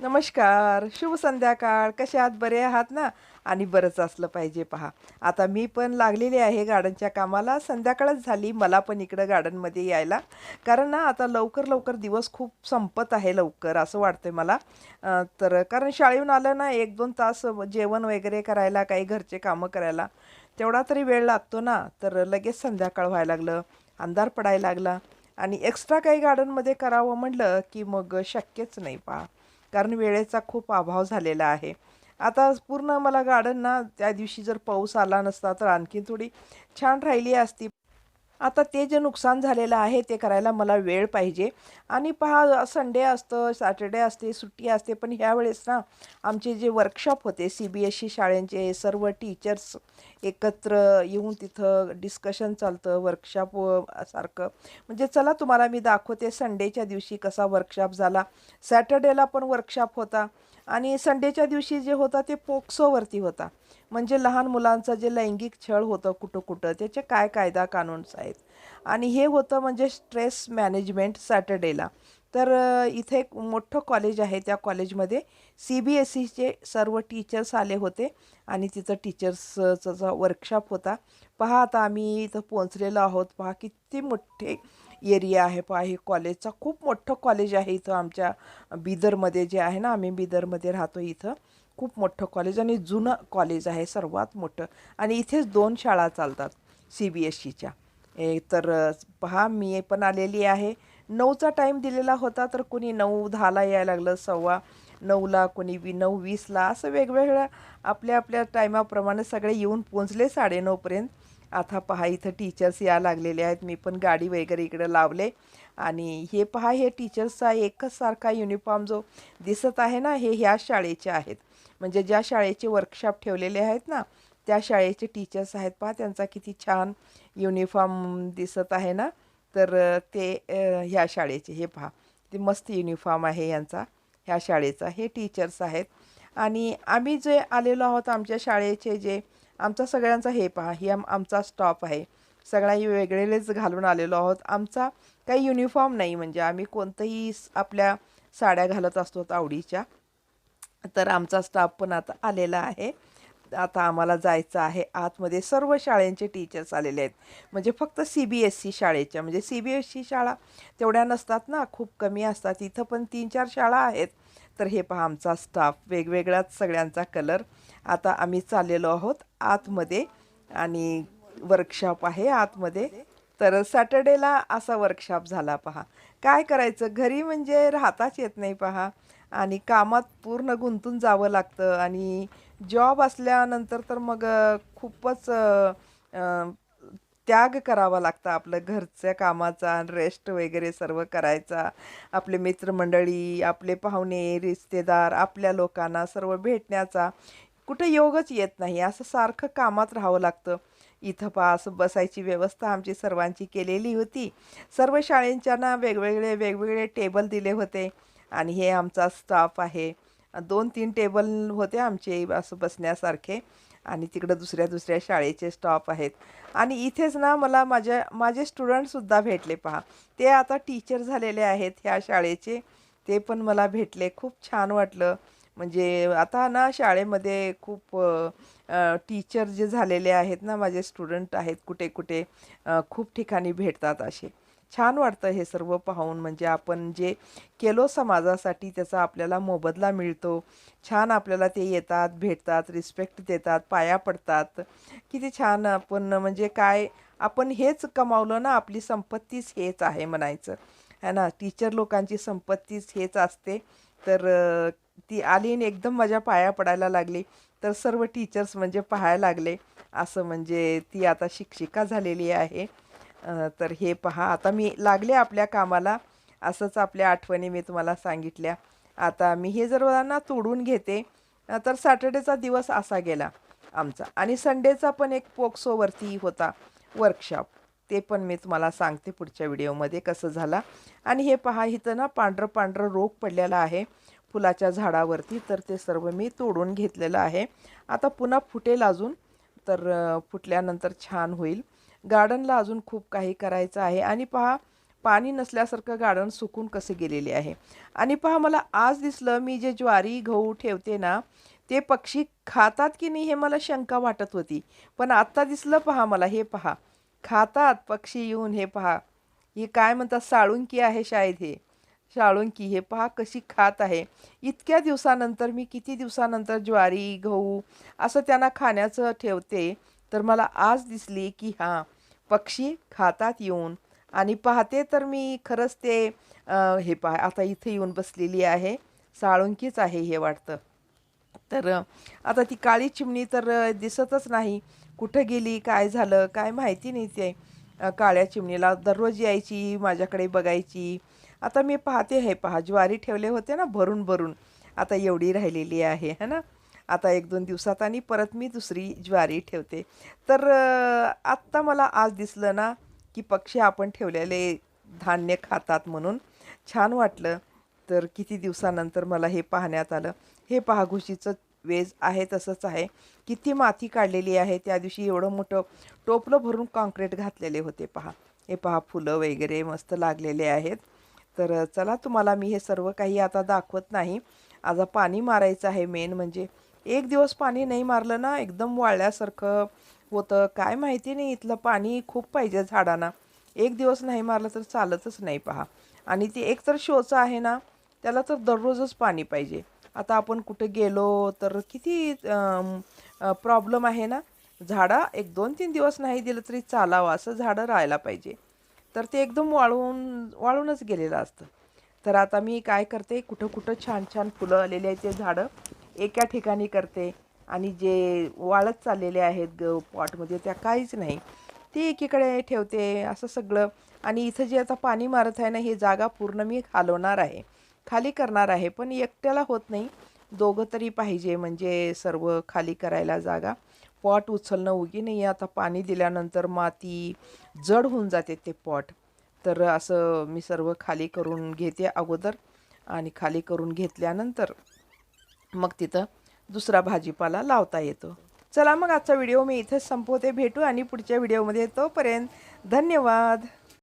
नमस्कार शुभ संध्याकाळ. कसे आहात? बरे आहात ना? आणि बरंच असलं पाहिजे पहा. आता मी पण लागलेली आहे गार्डनच्या कामाला. संध्याकाळच झाली. मला पण इकडं गार्डनमध्ये यायला. कारण ना आता लवकर लवकर दिवस खूप संपत आहे लवकर असं वाटतंय मला. तर कारण शाळेहून आलं ना एक दोन तास जेवण वगैरे करायला काही घरचे कामं करायला. तेवढा तरी वेळ लागतो ना. तर लगेच संध्याकाळ व्हायला लागलं. अंधार पडायला लागला. आणि एक्स्ट्रा काही गार्डनमध्ये करावं म्हटलं की मग शक्यच नाही पहा. कारण वेळेचा खूप अभाव झालेला आहे. आता पूर्ण मला गार्डन ना त्या दिवशी जर पाऊस आला नसता तर आणखी थोडी छान राहिली असती. आता ते जे नुकसान झालेलं आहे ते करायला मला वेळ पाहिजे. आणि पहा संडे असतं सॅटर्डे असते सुट्टी असते पण ह्यावेळेस ना आमचे जे वर्कशॉप होते सी बी एस सी शाळेंचे सर्व टीचर्स एकत्र येऊन तिथं डिस्कशन चालतं वर्कशॉप सारखं. म्हणजे चला तुम्हाला मी दाखवते संडेच्या दिवशी कसा वर्कशॉप झाला. सॅटर्डेला पण वर्कशॉप होता. आणि संडेच्या दिवशी जे होता ते पोक्सोवरती होता. म्हणजे लहान मुलांचं जे लैंगिक छळ होतं कुठं कुठं त्याचे काय कायदा कानून्स आहेत? आणि हे होतं म्हणजे स्ट्रेस मॅनेजमेंट सॅटर्डेला. तर इथे एक मोठं कॉलेज आहे त्या कॉलेजमध्ये सी बी एस सीचे सर्व टीचर्स आले होते आणि तिथं टीचर्सचा वर्कशॉप होता. पहा आता आम्ही इथं पोहोचलेलो आहोत पहा किती मोठे एरिया आहे पहा हे कॉलेजचा खूप मोठं कॉलेज आहे इथं आमच्या बिदरमध्ये जे आहे ना आम्ही बिदरमध्ये राहतो इथं. खूप मोठं कॉलेज आणि जुनं कॉलेज आहे सर्वात मोठं. आणि इथेच दोन शाळा चालतात सी बी एस सीच्या ए तर पहा मी पण आलेली आहे. नऊचा टाईम दिलेला होता तर कुणी नऊ दहाला यायला लागलं सव्वा नऊला कोणी वी नऊ वीसला असं वेगवेगळ्या आपल्या आपल्या टायमाप्रमाणे सगळे येऊन पोचले साडेनऊपर्यंत. आता पहा इथं टीचर्स या लागलेले आहेत. मी पण गाडी वगैरे इकडं लावले. आणि हे पहा हे टीचर्सचा एकच सारखा युनिफॉर्म जो दिसत आहे ना हे ह्या शाळेचे आहेत. म्हणजे ज्या शाळेचे वर्कशॉप ठेवलेले आहेत ना त्या शाळेचे टीचर्स आहेत. पहा त्यांचा किती छान युनिफॉर्म दिसत आहे ना. तर ते ह्या शाळेचे हे पहा. ते मस्त युनिफॉर्म आहे यांचा ह्या शाळेचा. हे टीचर्स आहेत. आणि आम्ही जे आलेलो आहोत आमच्या शाळेचे जे आमचा सगळ्यांचा हे पहा ही आम आमचा स्टॉप आहे. सगळा वेगळेलेच घालून आलेलो आहोत. आमचा काही युनिफॉर्म नाही म्हणजे आम्ही कोणतंही आपल्या साड्या घालत असतो आवडीच्या. तर आमचा स्टाफ पण आता आलेला आहे. आता आम्हाला जायचं आहे. आतमध्ये सर्व शाळेंचे टीचर्स आलेले आहेत. म्हणजे फक्त सी बी एस सी शाळेच्या. म्हणजे सी बी एस सी शाळा तेवढ्या नसतात ना खूप कमी असतात. इथं पण तीन चार शाळा आहेत. तर हे पहा आमचा स्टाफ वेगवेगळाच सगळ्यांचा कलर आता आम्ही चाललेलो आहोत आतमध्ये आणि वर्कशॉप आहे आतमध्ये. तर सॅटर्डेला असा वर्कशॉप झाला पहा. काय करायचं? घरी म्हणजे राहताच येत नाही पहा. आणि कामात पूर्ण गुंतून जावं लागतं आणि जॉब असल्यानंतर तर मग खूपच त्याग करावा लागतं आपलं घरच्या कामाचा रेस्ट वगैरे सर्व करायचा. आपले मित्रमंडळी आपले पाहुणे रिश्तेदार आपल्या लोकांना सर्व भेटण्याचा. कुठं योगच येत नाही. असं सारखं कामात राहावं लागतं. इथं पहा असं बसायची व्यवस्था आमची सर्वांची केलेली होती. सर्व शाळेंच्या ना वेगवेगळे वेगवेगळे टेबल दिले होते आणि हे आमचा स्टाफ आहे. दोन तीन टेबल होते आमचे असं बसण्यासारखे आणि तिकडं दुसऱ्या दुसऱ्या शाळेचे स्टाफ आहेत. आणि इथेच ना मला माझ्या माझे स्टुडंटसुद्धा भेटले पहा. ते आता टीचर झालेले आहेत ह्या शाळेचे. ते पण मला भेटले. खूप छान वाटलं. म्हणजे आता ना शाळेमध्ये खूप टीचर जे झालेले आहेत ना माझे स्टुडंट आहेत कुठे कुठे खूप ठिकाणी भेटतात असे. छान वाटतं हे सर्व पाहून. म्हणजे आपण जे केलो समाजासाठी त्याचा आपल्याला मोबदला मिळतो. छान आपल्याला ते येतात भेटतात रिस्पेक्ट देतात पाया पडतात. किती छान आपण म्हणजे काय आपण हेच कमावलं ना आपली संपत्तीच हेच आहे म्हणायचं. है ना? टीचर लोकांची संपत्तीच हेच असते. तर ती आली आणि एकदम माझ्या पाया पडायला लागली. तर सर्व टीचर्स म्हणजे पाहायला लागले. असं म्हणजे ती आता शिक्षिका झालेली आहे. तर हे पहा. आता मी लागले आपल्या कामाला. असंच आपल्या आठवणी मी तुम्हाला सांगितल्या. आता मी हे जर ना तोडून घेते तर सॅटर्डेचा दिवस असा गेला आमचा. आणि संडेचा पण एक पोक्सोवरती होता. वर्कशॉप ते पण मी तुम्हाला सांगते पुढच्या व्हिडिओमध्ये कसं झाला. आणि हे पहा इथं ना पांढरं पांढरं रोग पडलेला आहे. फुलाच्या झाडावरती तर ते सर्व मी तोडून घेतलेलं आहे. आता पुन्हा फुटेल अजून तर फुटल्यानंतर छान होईल. गार्डनला अजून खूप काही करायचं आहे. आणि पहा पाणी नसल्यासारखं गार्डन सुकून कसं गेलेले आहे. आणि पहा मला आज दिसलं मी जे ज्वारी गहू ठेवते ना ते पक्षी खातात की नाही हे मला शंका वाटत होती. पण आत्ता दिसलं पहा मला हे पहा. खातात पक्षी येऊन हे पहा. हे काय म्हणतात साळुंकी आहे शाळेत हे. शाळुंकी हे पहा कशी खात आहे. इतक्या दिवसानंतर मी किती दिवसानंतर ज्वारी गहू असं त्यांना खाण्याचं ठेवते तर मला आज दिसली की हां पक्षी खातात येऊन. आणि पाहते तर मी खरंच ते हे पहा आता इथे येऊन बसलेली आहे. साळुंकीच आहे हे वाटतं. तर आता ती काळी चिमणी तर दिसतच नाही. कुठं गेली काय झालं काय माहिती नाही ते. काळ्या चिमणीला दररोज यायची माझ्याकडे बघायची. आता मी पाहते हे पहा ज्वारी ठेवले होते ना भरून भरून. आता एवढी राहिलेली आहे है ना? आता एक दोन दिवसात आणि परत मी दुसरी ज्वारी ठेवते. तर आत्ता मला आज दिसलं ना की पक्षी आपण ठेवलेले धान्य खातात म्हणून. छान वाटलं. तर किती दिवसानंतर मला हे पाहण्यात आलं. हे पहा घुशीचं वेज आहे तसंच आहे. किती माती काढलेली आहे त्या दिवशी एवढं मोठं टोपलं भरून कॉन्क्रीट घातलेले होते. पहा हे पहा फुलं वगैरे मस्त लागलेले आहेत. तर चला तुम्हाला मी हे सर्व काही आता दाखवत नाही. आता पाणी मारायचं आहे मेन म्हणजे एक दिवस पाणी नाही मारलं ना एकदम वाळल्यासारखं होतं. काय माहिती नाही इथलं पाणी खूप पाहिजे झाडांना. एक दिवस नाही मारलं तर चालतच नाही पहा. आणि ते एक तर शोचं आहे ना त्याला तर दररोजच पाणी पाहिजे. आता आपण कुठे गेलो तर किती प्रॉब्लेम आहे ना? झाडं एक दोन तीन दिवस नाही दिलं तरी चालावं असं झाडं राहायला पाहिजे. तर ते एकदम वाळून वाळूनच गेलेलं असतं. तर आता मी काय करते कुठं कुठं छान छान फुलं आलेले आहेत ते झाडं एका ठिकाणी करते. आणि जे वाळत चाललेले आहेत ग पॉटमध्ये त्या काहीच नाही. ते एकीकडे ठेवते असं सगळं. आणि इथं जे आता पाणी मारत आहे ना ही जागा पूर्ण मी हलवणार आहे. खाली करणार आहे पण एकट्याला होत नाही. दोघं तरी पाहिजे म्हणजे सर्व खाली करायला जागा. पॉट उचलणं उगी नाही आता पाणी दिल्यानंतर माती जड होऊन जाते ते पॉट. तर असं मी सर्व खाली करून घेते अगोदर आणि खाली करून घेतल्यानंतर मग तिथं दुसरा भाजीपाला लावता येतो. चला मग आजचा व्हिडिओ मी इथेच संपवते. भेटू आणि पुढच्या व्हिडिओमध्ये तोपर्यंत धन्यवाद.